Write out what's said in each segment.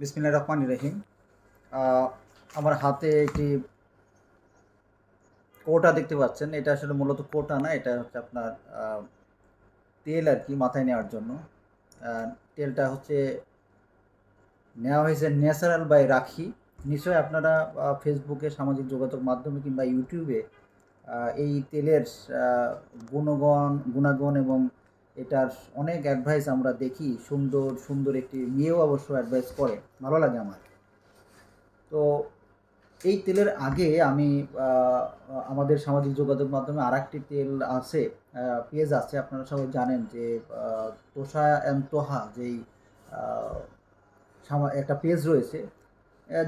বিসমিল্লা রহমান রহিম। আমার হাতে একটি কোটা দেখতে পাচ্ছেন। এটা আসলে মূলত কোটা না, এটা হচ্ছে আপনার তেল আর কি মাথায় নেওয়ার জন্য। তেলটা হচ্ছে নেওয়া হয়েছে ন্যাচারাল বাই রাখি। নিশ্চয়ই আপনারা ফেসবুকে সামাজিক যোগাযোগ মাধ্যমে কিংবা ইউটিউবে এই তেলের গুণগণ, গুণাগুণ এবং এটার অনেক অ্যাডভাইস আমরা দেখি। সুন্দর সুন্দর একটি মেয়েও অবশ্য অ্যাডভাইস করে। ভালো লাগে আমার। তো এই তেলের আগে আমি আমাদের সামাজিক যোগাযোগ মাধ্যমে আর একটি তেল আছে পেজ আছে। আপনারা সবাই জানেন যে তোষা অ্যান্ড তোহা যেই একটা পেজ রয়েছে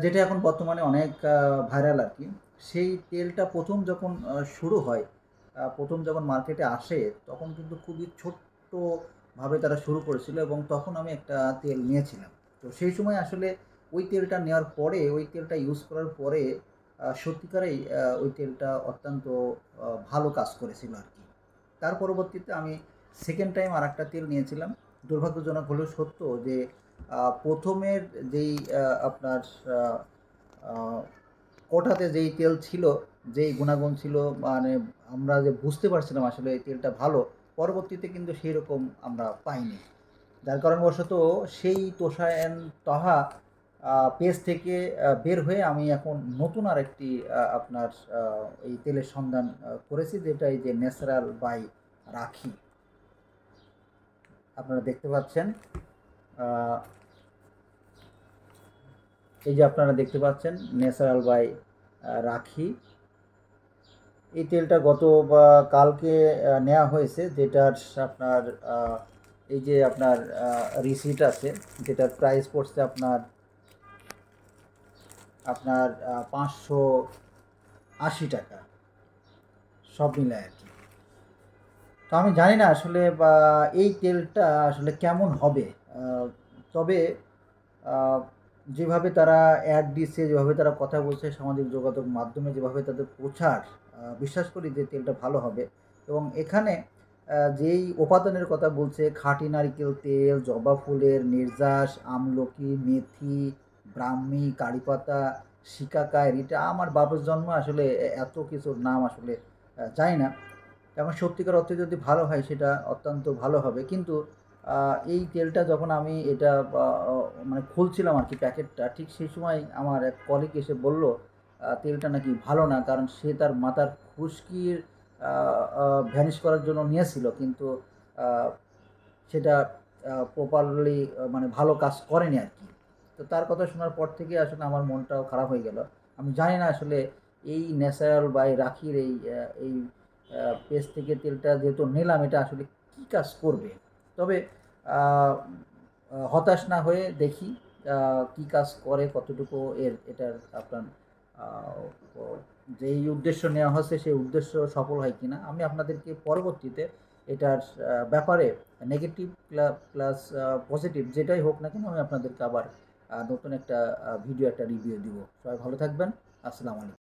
যেটা এখন বর্তমানে অনেক ভাইরাল আর কি। সেই তেলটা প্রথম যখন শুরু হয় প্রথম যখন মার্কেটে আসে, তখন কিন্তু খুবই ছোট্টভাবে তারা শুরু করেছিল এবং তখন আমি একটা তেল নিয়েছিলাম। তো সেই সময় আসলে ওই তেলটা নেওয়ার পরে, ওই তেলটা ইউজ করার পরে সত্যিকারেই ওই তেলটা অত্যন্ত ভালো কাজ করেছিল আর কি। তার পরবর্তীতে আমি সেকেন্ড টাইম আর একটা তেল নিয়েছিলাম। দুর্ভাগ্যজনক হলেও সত্য যে প্রথমের যেই আপনার কোটাতে যেই তেল ছিল, যেই গুণাগুণ ছিল মানে আমরা যে বুঝতে পারছিলাম আসলে এই তেলটা ভালো পরবর্তীতে কিন্তু সেই রকম আমরা পাইনি। যার কারণবশত সেই তোষায়ন তহা পেজ থেকে বের হয়ে আমি এখন নতুন আর একটি আপনার এই তেলের সন্ধান করেছি যেটা এই যে ন্যাচারাল বাই রাখি। আপনারা দেখতে পাচ্ছেন এই যে আপনারা দেখতে পাচ্ছেন, ন্যাচারাল বাই রাখি। এই তেলটা গত, বা কালকে নেওয়া হয়েছে, যেটার আপনার এই যে আপনার রিসিট আছে, যেটার প্রাইস পড়ছে আপনার আপনার পাঁচশো আশি টাকা। সব মিলায় আর কি। তো আমি জানি না আসলে, বা এই তেলটা আসলে কেমন হবে তবে যেভাবে তারা অ্যাড দিচ্ছে, যেভাবে তারা কথা বলছে সামাজিক যোগাযোগ মাধ্যমে, যেভাবে তাদের প্রচার বিশ্বাস করি যে তেলটা ভালো হবে। এবং এখানে যেই উপাদানের কথা বলছে, খাঁটি নারকেল তেল, জবা ফুলের নির্যাস, আমলকি, মেথি, ব্রাহ্মী, কারিপাতা শিকাকায় এটা আমার বাবার জন্ম আসলে এত কিছুর নাম আসলে জানি না। এবং সত্যিকার অর্থে যদি ভালো হয়, সেটা অত্যন্ত ভালো হবে। কিন্তু এই তেলটা যখন আমি এটা মানে খুলছিলাম আর কি প্যাকেটটা, ঠিক সেই সময় আমার এক কলিগ এসে বলল তেলটা নাকি ভালো না, কারণ সে তার মাথার খুশকির ভ্যানিশ করার জন্য নিয়েছিল, কিন্তু সেটা প্রপারলি মানে ভালো কাজ করেনি আর কি। তো তার কথা শোনার পর থেকে আসলে আমার মনটাও খারাপ হয়ে গেল। আমি জানি না আসলে এই ন্যাচারাল বাই রাখির এই এই পেজ থেকে তেলটা যেহেতু নিলাম, এটা আসলে কী কাজ করবে? তবে হতাশ না হয়ে দেখি কী কাজ করে, কতটুকু এর, এটার আপনার যেই উদ্দেশ্য নেওয়া হচ্ছে সেই উদ্দেশ্য সফল হয় কিনা, আমি আপনাদেরকে পরবর্তীতে এটার ব্যাপারে নেগেটিভ প্লাস পজিটিভ যেটাই হোক না কেন আমি আপনাদেরকে আবার নতুন একটা ভিডিও একটা রিভিউ দিব। সবাই ভালো থাকবেন। আসসালামু আলাইকুম।